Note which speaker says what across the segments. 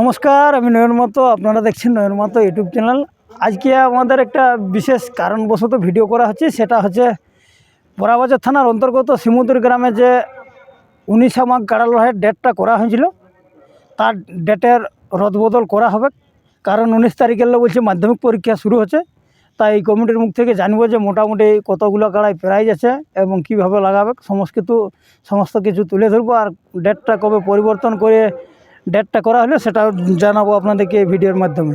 Speaker 1: নমস্কার, আমি নয়ন মাতো আপনারা দেখছেন নয়ন মাতো ইউটিউব চ্যানেল। আজকে আমাদের একটা বিশেষ কারণবশত ভিডিও করা হচ্ছে, সেটা হচ্ছে বড়াবাজার থানার অন্তর্গত শিমুদুর গ্রামে যে উনিশা মাঘ কাড়ালহের ডেটটা করা হয়েছিল, তার ডেটের রদবদল করা হবে। কারণ উনিশ তারিখের লোক বলছে মাধ্যমিক পরীক্ষা শুরু হচ্ছে। তাই এই কমিটির মুখ থেকে জানব যে মোটামুটি কতগুলো কাড়ায় প্রাইজ আছে এবং কীভাবে লাগাবে। সমস্ত কিছু সমস্ত কিছু তুলে ধরবো আর ডেটটা কবে পরিবর্তন করে ডেটটা করা হলে সেটাও জানাব আপনাদেরকে এই ভিডিওর মাধ্যমে।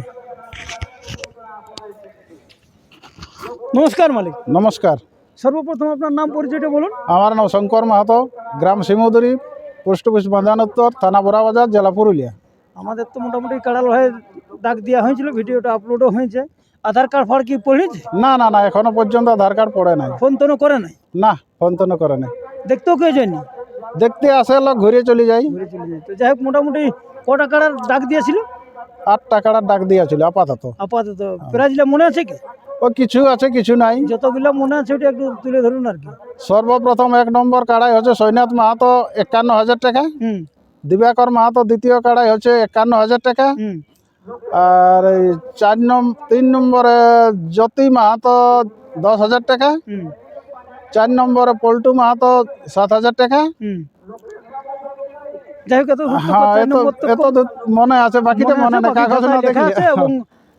Speaker 1: নমস্কার মালিক।
Speaker 2: নমস্কার।
Speaker 1: সর্বপ্রথম আপনার নাম পরিচয়টা বলুন।
Speaker 2: আমার নাম শঙ্কর মাহাতো গ্রাম সিমুদুরি পোস্ট অফিস বাঁধান উত্তর থানা বড়াবাজার জেলা পুরুলিয়া।
Speaker 1: আমাদের তো মোটামুটি কাড়াল হয়ে ডাক দেওয়া হয়েছিল ভিডিওটা আপলোডও হয়েছে। আধার কার্ড ফার্ড কি পড়েছে
Speaker 2: না না না এখনও পর্যন্ত আধার কার্ড পড়ে নাই।
Speaker 1: ফোন টোনও করে নাই?
Speaker 2: না ফোন তো করে নাই।
Speaker 1: দেখতেও কেউ যায়নি?
Speaker 2: দেখতে আসে লোক ঘুরে চলে যাই।
Speaker 1: ঘুরে চলে যায় তো যাই হোক মোটামুটি কটা কাড়ার ডাক দিয়েছিল?
Speaker 2: আট টাকার ডাক দিয়েছিল আপাতত।
Speaker 1: আপাতত। প্রাইজটা মনে আছে কি?
Speaker 2: ও কিছু আছে কিছু নাই।
Speaker 1: যতগুলো মনে আছে ওটা একটু তুলে ধরুন আর কি।
Speaker 2: সর্বপ্রথম এক নম্বর কাড়াই হচ্ছে সৈনাথ মাহাতো একান্ন হাজার টাকা।
Speaker 1: হুম।
Speaker 2: দিবাকর মাহাতো দ্বিতীয় কাড়াই হচ্ছে একান্ন হাজার টাকা। আর এই চার নম্বর তিন নম্বরে জ্যোতি মাহাতো দশ হাজার টাকা। চার নম্বরে পল্টু মাহাতো সাত হাজার টাকা।
Speaker 1: যাই হোক এত
Speaker 2: হ্যাঁ এত মনে আছে বাকিটা মনে নেই কাগজ না
Speaker 1: আছে এবং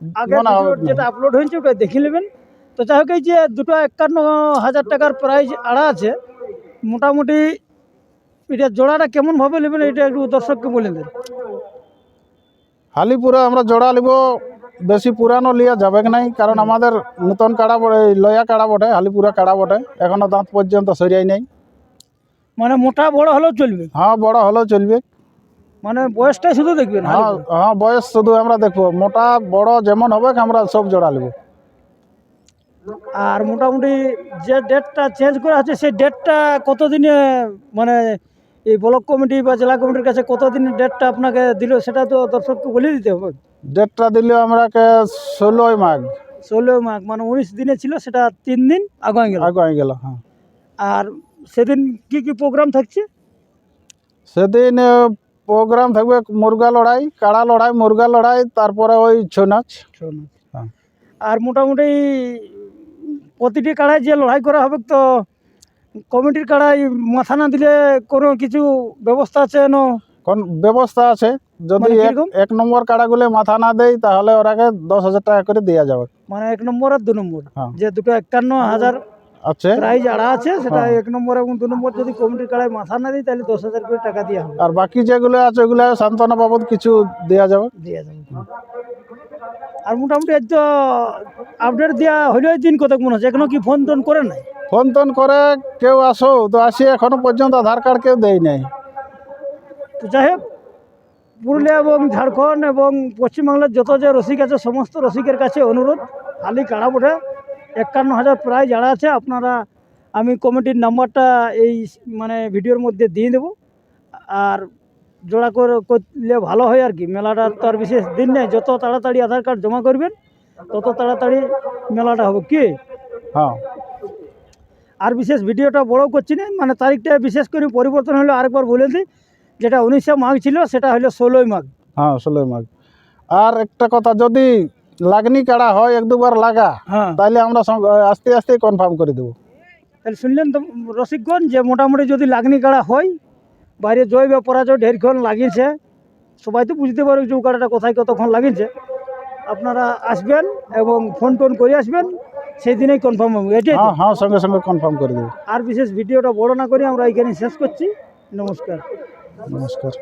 Speaker 1: ভিডিওর যেটা আপলোড হয়েছে ওটা দেখে নেবেন। তো যাই হোক এই যে দুটো একান্ন হাজার টাকার প্রাইজ আড়া আছে মোটামুটি এটা জোড়াটা কেমন ভাবে নেবেন এটা একটু দর্শককে বলে দেন।
Speaker 2: হালিপুরে আমরা জোড়া লিব বেশি পুরানো লিয়া যাবে নাই কারণ আমাদের নতুন কাড়া বটে লয়া কাড়া বটে হালিপুরা কাড়া বটে এখনও দাঁত পর্যন্ত সরিয়াই নাই।
Speaker 1: মানে মোটা বড় হলেও চলবে?
Speaker 2: হ্যাঁ বড় হলেও চলবে।
Speaker 1: মানে বয়সটাই শুধু দেখবেন
Speaker 2: হ্যাঁ হ্যাঁ বয়স শুধু আমরা দেখব। মোটা বড় যেমন হবে আমরা সব জোড়া লিব।
Speaker 1: আর মোটামুটি যে ডেটটা চেঞ্জ করা আছে সেই ডেটটা কতদিনে মানে এই ব্লক কমিটি বা জেলা কমিটির কাছে কতদিনের ডেটটা আপনাকে দিল সেটা তো দর্শককে বলে দিতে হবে।
Speaker 2: ডেটটা দিলে আমরাকে ষোলোই মাঘ।
Speaker 1: ষোলোই মাঘ মানে উনিশ দিনে ছিল সেটা তিন দিন আগুয়ে গেল।
Speaker 2: আগুয়ে গেল হ্যাঁ।
Speaker 1: আর সেদিন কি কি প্রোগ্রাম থাকছে?
Speaker 2: সেদিন প্রোগ্রাম থাকবে মুরগা লড়াই কাড়া লড়াই মুরগা লড়াই তারপরে ওই ছৌ নাচ। হ্যাঁ।
Speaker 1: আর মোটামুটি প্রতিটি কাড়ায় যে লড়াই করা হবে তো কমিটির কাড়াই মাথা না দিলে কোনো কিছু ব্যবস্থা আছে ন?
Speaker 2: কোন ব্যবস্থা আছে? যদি
Speaker 1: মানে
Speaker 2: এক- নম্বর কাড়াগুলো মাথা না দেয় তাহলে ওরাকে দশ হাজার টাকা করে দেওয়া যাবে।
Speaker 1: মানে এক নম্বর আর দু নম্বর?
Speaker 2: হ্যাঁ।
Speaker 1: যে দুটো একান্ন হাজার
Speaker 2: আছে।
Speaker 1: প্রাইজ আড়া আছে সেটা
Speaker 2: হ্যাঁ।
Speaker 1: এক নম্বর এবং দু নম্বর যদি কমিটির কাড়ায় মাথা না দিই তাহলে দশ হাজার করে টাকা দেওয়া হবে।
Speaker 2: আর বাকি যেগুলো আছে ওগুলো সান্ত্বনা বাবদ কিছু দেওয়া যাবে?
Speaker 1: দেওয়া যাবে। আর মোটামুটি আজ তো আপডেট দেওয়া হইল দিন কতক মনে হচ্ছে? এখনও কি ফোন টোন করে নাই?
Speaker 2: ফোন টোন করে কেউ আসো তো আসি এখনও পর্যন্ত আধার কার্ড কেউ দেয় নাই।
Speaker 1: তো যাই হোক পুরুলিয়া এবং ঝাড়খণ্ড এবং পশ্চিমবাংলার যত যে রসিক আছে সমস্ত রসিকের কাছে অনুরোধ। খালি কাড়া বটে। একান্ন হাজার প্রায় যারা আছে আপনারা আমি কমিটির নাম্বারটা এই মানে ভিডিওর মধ্যে দিয়ে দেবো। আর জোড়া করে করলে ভালো হয় আর কি। মেলাটার তো আর বিশেষ দিন নেই। যত তাড়াতাড়ি আধার কার্ড জমা করবেন তত তাড়াতাড়ি মেলাটা হবে। কি?
Speaker 2: হ্যাঁ।
Speaker 1: আর বিশেষ ভিডিওটা বড় করছি না মানে তারিখটা বিশেষ করে পরিবর্তন হলো আরেকবার বলে দিই যেটা উনিশে মাঘ ছিল সেটা হলো ষোলোই মাঘ।
Speaker 2: হ্যাঁ ষোলোই মাঘ। আর একটা কথা যদি লাগনি কাড়া হয় এক দুবার লাগা
Speaker 1: হ্যাঁ।
Speaker 2: তাহলে আমরা আস্তে আস্তে কনফার্ম করে দেবো।
Speaker 1: তাহলে শুনলেন তো রসিকগঞ্জ যে মোটামুটি যদি লাগনি কাড়া হয় বাইরে জয় বা পরাজয় ঢেরক্ষণ লাগিয়েছে সবাই তো বুঝতে পারবে যে ও কাড়াটা কোথায় কতক্ষণ লাগিয়েছে। আপনারা আসবেন এবং ফোন টোন করে আসবেন সেই দিনেই কনফার্ম হবে এটাই?
Speaker 2: হ্যাঁ হ্যাঁ সঙ্গে সঙ্গে কনফার্ম করে দেবো।
Speaker 1: আর বিশেষ ভিডিওটা বড় না করে আমরা এখানে শেষ করছি। নমস্কার।
Speaker 2: নমস্কার।